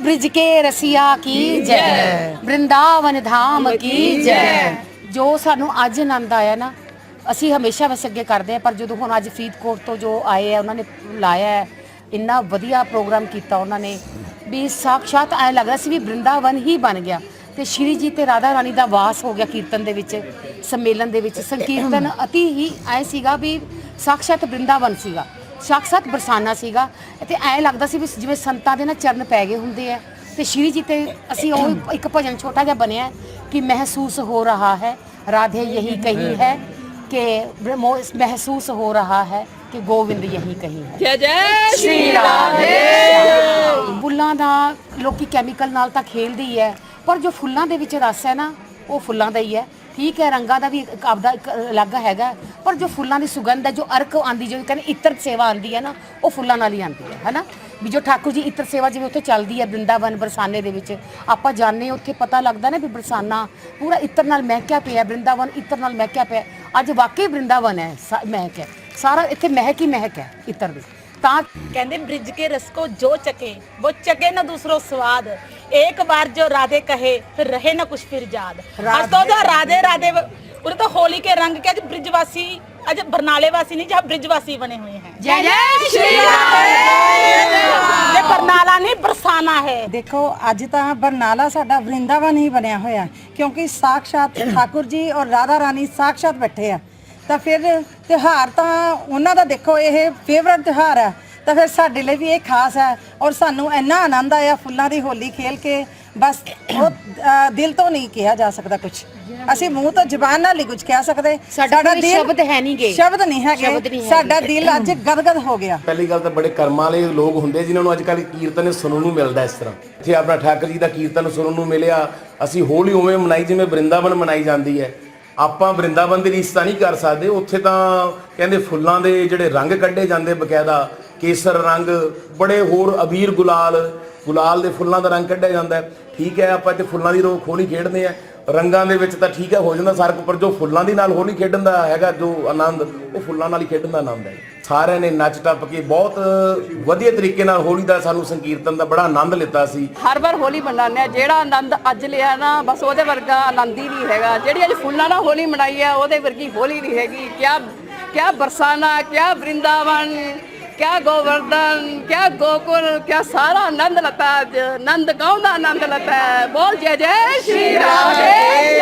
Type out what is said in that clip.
Bridge के रसिया की जय वृंदावन धाम की जय ਜੋ ਸਾਨੂੰ ਅੱਜ ਆਨੰਦ ਆਇਆ ਨਾ ਅਸੀਂ ਹਮੇਸ਼ਾ ਵੈਸੇ ਅੱਗੇ ਕਰਦੇ ਆ ਪਰ ਜਦੋਂ ਹੁਣ ਅੱਜ ਫਰੀਦਕੋਟ ਤੋਂ ਜੋ ਆਏ ਆ ਉਹਨਾਂ ਨੇ ਲਾਇਆ ਹੈ ਇੰਨਾ ਵਧੀਆ ਪ੍ਰੋਗਰਾਮ ਕੀਤਾ ਉਹਨਾਂ ਨੇ ਵੀ ਸਾਖਸ਼ਾਤ ਐ ਲੱਗ ਰਿਹਾ ਸੀ ਵੀ ਬ੍ਰਿੰਦਾਵਨ ਹੀ ਬਣ ਗਿਆ ਤੇ ਸ਼੍ਰੀ ਜੀ ਤੇ ਰਾਧਾ ਰਾਣੀ ਦਾ ਵਾਸ ਹੋ ਗਿਆ ਕੀਰਤਨ ਦੇ ਵਿੱਚ ਸੰਮੇਲਨ ਦੇ ਵਿੱਚ ਸੰਕੀਰਤਨ ਅਤੀ ਹੀ ਐ ਸੀਗਾ ਵੀ ਸਾਖਸ਼ਾਤ ਬ੍ਰਿੰਦਾਵਨ ਸੀਗਾ ਸਾਖਸ਼ਾਤ ਬਰਸਾਨਾ ਸੀਗਾ ਤੇ ਐ ਲੱਗਦਾ ਸੀ ਵੀ ਜਿਵੇਂ ਸੰਤਾਂ ਦੇ ਨਾ ਚਰਨ ਪੈ ਗਏ ਹੁੰਦੇ ਆ। ਤੇ ਸ਼੍ਰੀ ਜੀ ਤੇ ਅਸੀਂ ਉਹ ਇੱਕ ਭਜਨ ਛੋਟਾ ਜਿਹਾ ਬਣਿਆ ਕਿ ਮਹਿਸੂਸ ਹੋ ਰਹਾ ਹੈ ਰਾਧੇ ਯਹੀ ਕਹੀ ਹੈ ਕਿ ਮਹਿਸੂਸ ਹੋ ਰਹਾ ਹੈ ਕਿ ਗੋਵਿੰਦ ਯਹੀ ਕਹੀ ਹੈ। ਜੈ ਜੈ ਸ਼੍ਰੀ ਰਾਧੇ। ਫੁੱਲਾਂ ਦਾ ਲੋਕੀ ਕੈਮੀਕਲ ਨਾਲ ਤਾਂ ਖੇਲਦੇ ਹੀ ਹੈ ਪਰ ਜੋ ਫੁੱਲਾਂ ਦੇ ਵਿੱਚ ਰਸ ਹੈ ਨਾ ਉਹ ਫੁੱਲਾਂ ਦਾ ਹੀ ਹੈ। ਠੀਕ ਹੈ, ਰੰਗਾ ਦਾ ਵੀ ਇੱਕ ਆਪਦਾ ਇੱਕ ਅਲੱਗ ਹੈਗਾ ਪਰ ਜੋ ਫੁੱਲਾਂ ਦੀ ਸੁਗੰਧ ਹੈ, ਜੋ ਅਰਕ ਆਂਦੀ ਜੋ ਕਹਿੰਦੇ ਇਤਰ ਸੇਵਾ ਆਂਦੀ ਹੈ ਨਾ, ਉਹ ਫੁੱਲਾਂ ਨਾਲ ਹੀ ਆਂਦੀ ਹੈ, ਹੈਨਾ? ਵੀ ਜੋ ਠਾਕੁਰ ਜੀ ਇਤਰ ਸੇਵਾ ਜਿਵੇਂ ਉੱਥੇ ਚੱਲਦੀ ਹੈ ਬ੍ਰਿੰਦਾਵਨ ਬਰਸਾਨੇ ਦੇ ਵਿੱਚ, ਆਪਾਂ ਜਾਣੇ ਉੱਥੇ ਪਤਾ ਲੱਗਦਾ ਨਾ ਵੀ ਬਰਸਾਨਾ ਪੂਰਾ ਇਤਰ ਨਾਲ ਮਹਿਕਿਆ ਪਿਆ ਬ੍ਰਿੰਦਾਵਨ ਇਤਰ ਨਾਲ ਮਹਿਕਿਆ ਪਿਆ ਅੱਜ ਵਾਕਈ ਬ੍ਰਿੰਦਾਵਨ ਹੈ ਮਹਿਕ ਹੈ, ਸਾਰਾ ਇੱਥੇ ਮਹਿਕ ਹੀ ਮਹਿਕ ਹੈ, ਇਤਰ ਦੀ। ਤਾਂ ਕਹਿੰਦੇ ਬ੍ਰਿਜ ਕੇ ਰਸਕੋ ਜੋ ਚਕੇ ਉਹ ਚਕੇ ਨਾ ਦੂਸਰੋ ਸਵਾਦ। एक बार जो राधे कहे फिर रहे न कुछ फिर याद आज तो जो राधे राधे उन्हें तो होली के रंग के आज ब्रिजवासी आज बरनाले वासी नहीं जहाँ ब्रिजवासी बने हुए हैं ਜੈ ਜੈ ਸ਼੍ਰੀ ये बरनाला नहीं बरसाना है ਦੇਖੋ ਅੱਜ ਤਾਂ ਬਰਨਾਲਾ ਸਾਡਾ ਵਰਿੰਦਾਵਨ ਹੀ ਬਣਿਆ ਹੋਇਆ ਕਿਉਂਕਿ ਸਾਖਸ਼ਾਤ ਠਾਕੁਰ ਜੀ ਔਰ ਰਾਧਾ ਰਾਣੀ ਸਾਖਸ਼ਾਤ ਬੈਠੇ ਆ ਤਾਂ ਫਿਰ ਤਿਉਹਾਰ ਤਾਂ ਉਹਨਾਂ ਦਾ ਦੇਖੋ ਇਹ ਫੇਵਰਟ ਤਿਉਹਾਰ ਹੈ ਤਾਂ ਫਿਰ ਸਾਡੇ ਲਈ ਵੀ ਇਹ ਖਾਸ ਹੈ ਔਰ ਸਾਨੂੰ ਇੰਨਾ ਆਨੰਦ ਆਇਆ ਫੁੱਲਾਂ ਦੀ ਹੋਲੀ ਖੇਲ ਕੇ। ਬਸ ਉਹ ਅ, ਦਿਲ ਤੋਂ ਨਹੀਂ ਕਿਹਾ ਜਾ ਸਕਦਾ ਕੁਝ ਅਸੀਂ ਮੂੰਹ ਤੋਂ ਜ਼ੁਬਾਨ ਨਾਲ ਹੀ ਕੁਝ ਕਹਿ ਸਕਦੇ। ਸਾਡਾ ਕੋਈ ਸ਼ਬਦ ਹੈ ਨੀ ਗੇ। ਸ਼ਬਦ ਨਹੀਂ ਸ਼ਬਦ ਹੈਗੇ ਨਹੀਂ ਹੈਗੇ। ਸਾਡਾ ਦਿਲ ਅੱਜ ਗਦਗਦ ਹੋ ਗਿਆ। ਪਹਿਲੀ ਗੱਲ ਤਾਂ ਬੜੇ ਕਰਮਾਂ ਵਾਲੇ ਲੋਕ ਹੁੰਦੇ ਜਿਨ੍ਹਾਂ ਨੂੰ ਅੱਜ ਕੱਲ੍ਹ ਕੀਰਤਨ ਸੁਣਨ ਨੂੰ ਮਿਲਦਾ ਇਸ ਤਰ੍ਹਾਂ। ਇੱਥੇ ਆਪਣਾ ਠਾਕਰ ਜੀ ਦਾ ਕੀਰਤਨ ਸੁਣਨ ਨੂੰ ਮਿਲਿਆ ਅਸੀਂ ਹੋਲੀ ਉਵੇਂ ਮਨਾਈ ਜਿਵੇਂ ਬ੍ਰਿੰਦਾਵਨ ਮਨਾਈ ਜਾਂਦੀ ਹੈ। ਆਪਾਂ ਬ੍ਰਿੰਦਾਵਨ ਦੀ ਰੀਸ ਤਾਂ ਨਹੀਂ ਕਰ ਸਕਦੇ। ਉੱਥੇ ਤਾਂ ਕਹਿੰਦੇ ਫੁੱਲਾਂ ਦੇ ਜਿਹੜੇ ਰੰਗ ਕੱਢੇ ਜਾਂਦੇ ਬਕਾਇਦਾ। ਕੇਸਰ ਰੰਗ, ਬੜੇ ਹੋਰ ਅਬੀਰ ਗੁਲਾਲ ਗੁਲਾਲ ਦੇ ਫੁੱਲਾਂ ਦਾ ਰੰਗ ਕੱਢਿਆ ਜਾਂਦਾ ਠੀਕ ਹੈ, ਆਪਾਂ ਇੱਥੇ ਫੁੱਲਾਂ ਦੀ ਰੋਕ ਹੋਲੀ ਖੇਡਦੇ ਆ ਰੰਗਾਂ ਦੇ ਵਿੱਚ ਤਾਂ ਠੀਕ ਹੈ, ਹੋ ਜਾਂਦਾ ਸਾਰਕ, ਪਰ ਜੋ ਫੁੱਲਾਂ ਦੀ ਨਾਲ ਹੋਲੀ ਖੇਡਣ ਦਾ ਹੈਗਾ, ਜੋ ਆਨੰਦ, ਉਹ ਫੁੱਲਾਂ ਨਾਲ ਹੀ ਖੇਡਣ ਦਾ ਆਨੰਦ ਹੈ। ਸਾਰਿਆਂ ਨੇ ਨੱਚ ਟੱਪ ਕੇ ਬਹੁਤ ਵਧੀਆ ਤਰੀਕੇ ਨਾਲ ਹੋਲੀ ਦਾ ਸਾਨੂੰ ਸੰਕੀਰਤਨ ਦਾ ਬੜਾ ਆਨੰਦ ਲਿੱਤਾ ਸੀ। ਹਰ ਵਾਰ ਹੋਲੀ ਮਨਾਉਂਦੇ ਆ ਜਿਹੜਾ ਆਨੰਦ ਅੱਜ ਲਿਆ ਨਾ, ਬਸ ਉਹਦੇ ਵਰਗਾ ਆਨੰਦ ਹੀ ਨਹੀਂ ਹੈਗਾ। ਜਿਹੜੀ ਅੱਜ ਫੁੱਲਾਂ ਨਾਲ ਹੋਲੀ ਮਨਾਈ ਆ ਉਹਦੇ ਵਰਗੀ ਹੋਲੀ ਨਹੀਂ ਹੈਗੀ। ਕਿਆ ਕਿਆ ਬਰਸਾਨਾ, ਕਿਆ ਵਰਿੰਦਾਵਨ ਕਿਆ ਗੋਵਰਧਨ, ਕਿਆ ਗੋਕੁਲ, ਕਿਆ ਸਾਰਾ ਆਨੰਦ ਲਤਾ ਅੱਜ। ਆਨੰਦ ਗਾਉਂ ਦਾ ਆਨੰਦ ਲਤਾ। ਬੋਲ ਜੈ ਜੈ ਸ਼੍ਰੀ ਰਾਧੇ